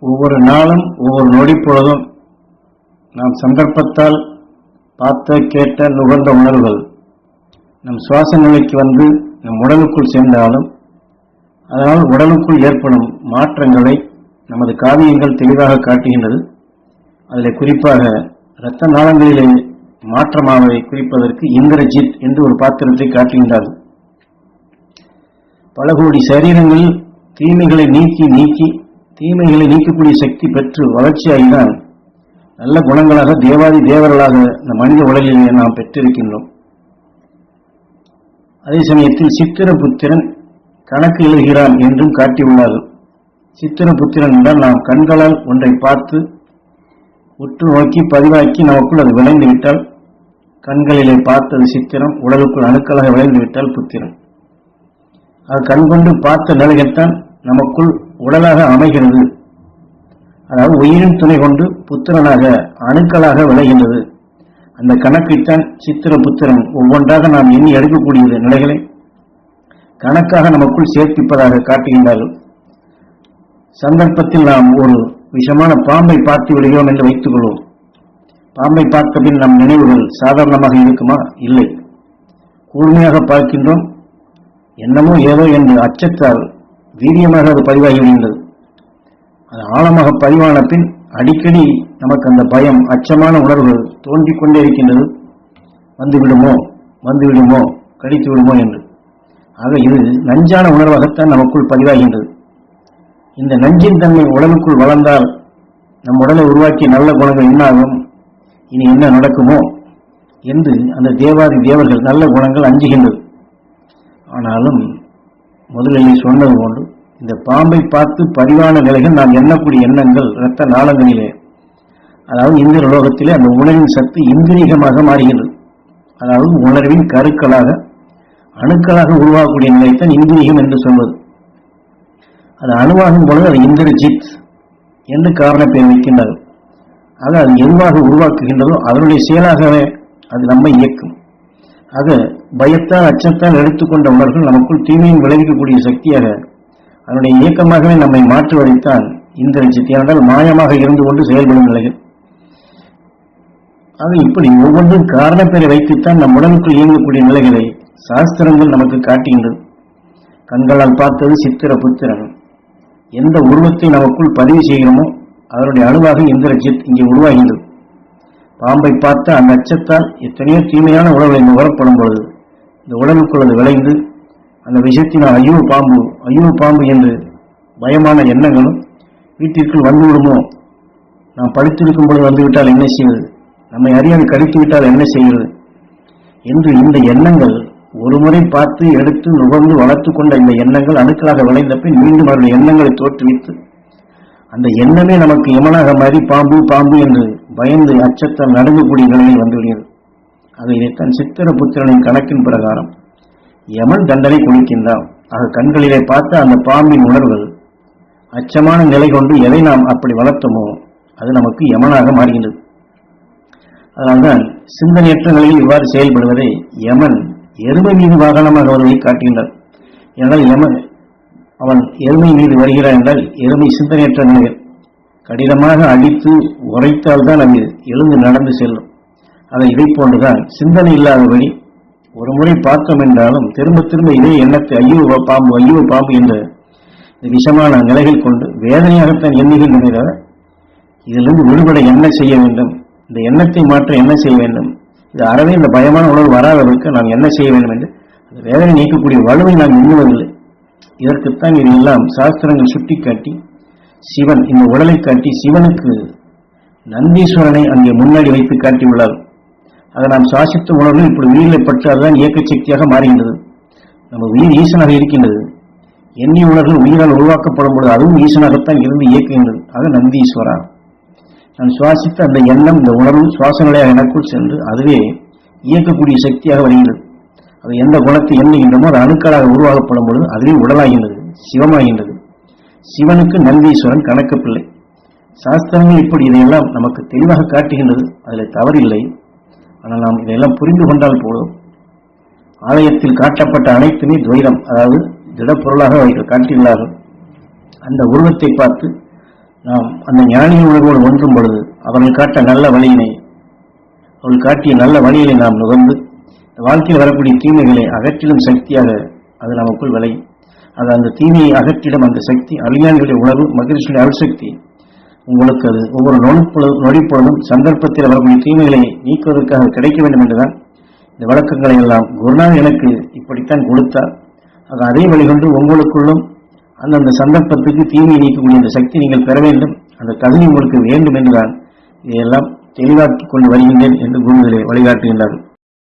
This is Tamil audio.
ஒவ்வொரு நாளும் ஒவ்வொரு நொடி பொழுதும் நாம் சந்தர்ப்பத்தால் பார்த்த கேட்ட நுகர்ந்த உணர்வுகள் நம் சுவாச நிலைக்கு வந்து நம் உடலுக்குள் சேர்ந்தாலும் அதனால் உடலுக்குள் ஏற்படும் மாற்றங்களை நமது காவியங்கள் தெளிவாக காட்டுகின்றது. அதில் குறிப்பாக இரத்த நாளங்களிலே மாற்றமாவதை குறிப்பதற்கு இந்திரஜித் என்று ஒரு பாத்திரத்தை காட்டுகின்றார்கள் பல கோடி சரீரங்களில் தீமைகளை நீக்கி நீக்கி தீமைகளை நீக்கக்கூடிய சக்தி பெற்று வளர்ச்சியாகினால் நல்ல குணங்களாக தேவாதி தேவர்களாக இந்த மனித உலகிலே நாம் பெற்றிருக்கின்றோம். அதே சமயத்தில் சித்திரபுத்திரன் கணக்கு எழுகிறான் என்றும் காட்டியுள்ளார்கள். சித்திரபுத்திரன் என்றால் நாம் கண்களால் ஒன்றை பார்த்து உற்று நோக்கி பதிவாக்கி நமக்குள் அது விளைந்து விட்டால் கண்களிலே பார்த்தது சித்திரம் உடலுக்குள் அணுக்களாக விளைந்து விட்டால் புத்திரன். அது கண்கொண்டு பார்த்த நிலையத்தான் நமக்குள் உடலாக அமைகிறது. அதாவது உயிரின் துணை கொண்டு புத்திரனாக அணுக்களாக விளைகின்றது. அந்த கணக்கைத்தான் சித்திர புத்திரன் ஒவ்வொன்றாக நாம் எண்ணி எடுக்கக்கூடிய நிலைகளை கணக்காக நமக்குள் சேர்ப்பிப்பதாக காட்டுகின்றார்கள். சந்தர்ப்பத்தில் நாம் ஒரு விஷமான பாம்பை பார்த்து விடுகிறோம் என்று வைத்துக் கொள்வோம். பாம்பை பார்த்த பின் நம் நினைவுகள் சாதாரணமாக இருக்குமா? இல்லை. கூர்மையாக பார்க்கின்றோம். என்னமோ ஏதோ என்று அச்சத்தால் வீரியமாக அது பதிவாகி விடுகின்றது. அது ஆழமாக பதிவான பின் அடிக்கடி நமக்கு அந்த பயம் அச்சமான உணர்வுகள் தோன்றிக் கொண்டே இருக்கின்றது. வந்து விடுமோ வந்து விடுமோ கடித்து விடுமோ என்று. ஆக இது நஞ்சான உணர்வாகத்தான் நமக்குள் பதிவாகின்றது. இந்த நஞ்சின் தன்மை உடலுக்குள் வளர்ந்தால் நம் உடலை உருவாக்கிய நல்ல குணங்கள் என்னாகும்? இனி என்ன நடக்குமோ? என்று அந்த தேவாதி தேவர்கள் நல்ல குணங்கள் அஞ்சுகின்றது. ஆனாலும் முதலில் சொன்னது போன்று இந்த பாம்பை பார்த்து பதிவான நிலைகள் நாம் எண்ணக்கூடிய எண்ணங்கள் இரத்த நாளங்களிலே அதாவது இந்திர லோகத்திலே அந்த உணர்வின் சத்து இந்திரீகமாக மாறுகின்றது அதாவது உணர்வின் கருக்களாக அணுக்களாக உருவாகக்கூடிய நிலைத்தான் இந்திரீகம் என்று சொல்வது. அது அணுவாகும் பொழுது அது இந்திரஜித் என்று காரண பெயர் வைக்கின்றார்கள். ஆக அது எதுவாக உருவாக்குகின்றதோ அதனுடைய செயலாகவே அது நம்மை இயக்கும். ஆக பயத்தால் அச்சத்தால் எடுத்துக்கொண்ட உணர்வுகள் நமக்குள் தீமையும் விளைவிக்கக்கூடிய சக்தியாக அதனுடைய இயக்கமாகவே நம்மை மாற்றுவதைத்தான் இந்திரஜித் ஏனென்றால் மாயமாக இருந்து கொண்டு செயல்படும் நிலைகள் ஆக இப்படி ஒவ்வொன்றும் காரணப்பேரை வைத்துத்தான் நம் உடலுக்குள் இயங்கக்கூடிய நிலைகளை சாஸ்திரங்கள் நமக்கு காட்டுகின்றது. கண்களால் பார்த்தது சித்திர புத்திரன் எந்த உருவத்தை நமக்குள் பதிவு செய்கிறோமோ அதனுடைய அணுவாக இந்திரஜித் இங்கே உருவாகின்றது. பாம்பை பார்த்த அந்த அச்சத்தால் எத்தனையோ தீமையான உணவுகளை நுகரப்படும் பொழுது இந்த உடலுக்குள் அது விளைந்து அந்த விஷயத்தினால் ஐயோ பாம்பு ஐயோ பாம்பு என்று பயமான எண்ணங்களும் வீட்டிற்குள் வந்து விடுமோ நாம் படித்திருக்கும் பொழுது வந்துவிட்டால் என்ன செய்வது? நம்மை அறியாது கடித்து விட்டால் என்ன செய்கிறது என்று இந்த எண்ணங்கள் ஒரு முறை பார்த்து எடுத்து நுகர்ந்து வளர்த்து கொண்ட இந்த எண்ணங்கள் அணுக்களாக விளைந்த பின் மீண்டும் அவருடைய எண்ணங்களை தோற்றுவித்து அந்த எண்ணமே நமக்கு எமனாக மாறி பாம்பு பாம்பு என்று பயந்து அச்சத்தால் நடுங்கக்கூடிய நிலையில் வந்துவிடுகிறது ஆக இதைத்தான் சித்திர புத்திரனின் கணக்கின் பிரகாரம். யமன் தண்டனை கொடுக்கின்றான். ஆக கண்களிலே பார்த்த அந்த பாம்பின் உணர்வுகள் அச்சமான நிலை கொண்டு எதை நாம் அப்படி வளர்த்தோமோ அது நமக்கு யமனாக மாறுகின்றது. அதனால்தான் சிந்தனையற்ற நிலையில் இவ்வாறு செயல்படுவதை யமன் எருமை மீது வாகனமாக வருவதை காட்டுகின்றார். ஏனால் யமன் அவன் எருமை மீது வருகிறான் என்றால் எருமை சிந்தனையற்ற நிலைகள் கடினமாக அடித்து உரைத்தால்தான் அது எழுந்து நடந்து செல்லும். அதை இதை போன்றுதான் சிந்தனை இல்லாதபடி ஒரு முறை பார்த்தோம் என்றாலும் திரும்ப திரும்ப இதே எண்ணத்தை ஐயோ பாம்பு ஐயோ பாம்பு என்று விஷமான நிலைகள் கொண்டு வேதனையாகத்தான் எண்ணுகின்றனர் இதிலிருந்து விடுபட என்ன செய்ய வேண்டும்? இந்த எண்ணத்தை மாற்ற என்ன செய்ய வேண்டும்? இது அறவே இந்த பயமான உணர்வு வராதவர்களுக்கு நாம் என்ன செய்ய வேண்டும் என்று அந்த வேதனை நீக்கக்கூடிய வலுவை நாம் எண்ணுவதில்லை. இதற்குத்தான் இதையெல்லாம் சாஸ்திரங்கள் சுட்டிக்காட்டி சிவன் இந்த உடலை காட்டி சிவனுக்கு நந்தீஸ்வரனை அங்கே முன்னாடி வைத்து காட்டியுள்ளார். அதை நாம் சுவாசித்த உணர்வு இப்படி உயிரில் பற்றால்தான் அதுதான் இயக்க சக்தியாக மாறுகின்றது. நம்ம உயிர் ஈசனாக இருக்கின்றது. எண்ணி உணர்வு உயிரால் உருவாக்கப்படும் பொழுது அதுவும் ஈசனாகத்தான் இருந்து இயக்குகின்றது. ஆக நந்தீஸ்வரா. நான் சுவாசித்த அந்த எண்ணம் இந்த உணர்வு சுவாச நிலையாக எனக்குள் சென்று அதுவே இயக்கக்கூடிய சக்தியாக வருகின்றது. அது எந்த குணத்தை எண்ணுகின்றமோ அது அணுக்களாக உருவாக்கப்படும் பொழுது அதுவே உடலாகின்றது சிவமாகின்றது. சிவனுக்கு நந்தீஸ்வரன் கணக்கு பிள்ளை சாஸ்திரங்கள் இப்படி இதையெல்லாம் நமக்கு தெளிவாக காட்டுகின்றது. அதில் தவறில்லை. ஆனால் நாம் இதையெல்லாம் புரிந்து கொண்டால் போதும். ஆலயத்தில் காட்டப்பட்ட அனைத்துமே துவைதம். அதாவது திடப்பொருளாக அவர்கள் காட்டியுள்ளார்கள். அந்த உருவத்தை பார்த்து நாம் அந்த ஞானியின் உணர்வோடு ஒன்றும் பொழுது அவர்கள் காட்ட நல்ல வழியினை அவர்கள் காட்டிய நல்ல வழியினை நாம் நுகர்ந்து வாழ்க்கையில் வரக்கூடிய தீமைகளை அகற்றிடும் சக்தியாக அது நமக்குள் விளையும் அது அந்த தீமையை அகற்றிடும் அந்த சக்தி அழியான்களுடைய உணர்வு மகிழ்ச்சியுடைய அருள்சக்தி உங்களுக்கு அது ஒவ்வொரு நொடிப்பொழுது நொடிப்பொழுதும் சந்தர்ப்பத்தில் வரக்கூடிய தீமைகளை நீக்குவதற்காக கிடைக்க வேண்டும் என்றுதான் இந்த வழக்கங்களை எல்லாம் குருநாதன் எனக்கு இப்படித்தான் கொடுத்தார். அது அதே வழிகொண்டு உங்களுக்குள்ளும் அந்தந்த சந்தர்ப்பத்துக்கு தீமையை நீக்கக்கூடிய அந்த சக்தி நீங்கள் பெற வேண்டும். அந்த தகுதி உங்களுக்கு வேண்டும் என்றுதான் இதையெல்லாம் தெளிவாக்கிக் கொண்டு வருகின்றேன் என்று குருவிலே வழிகாட்டுகின்றார்கள்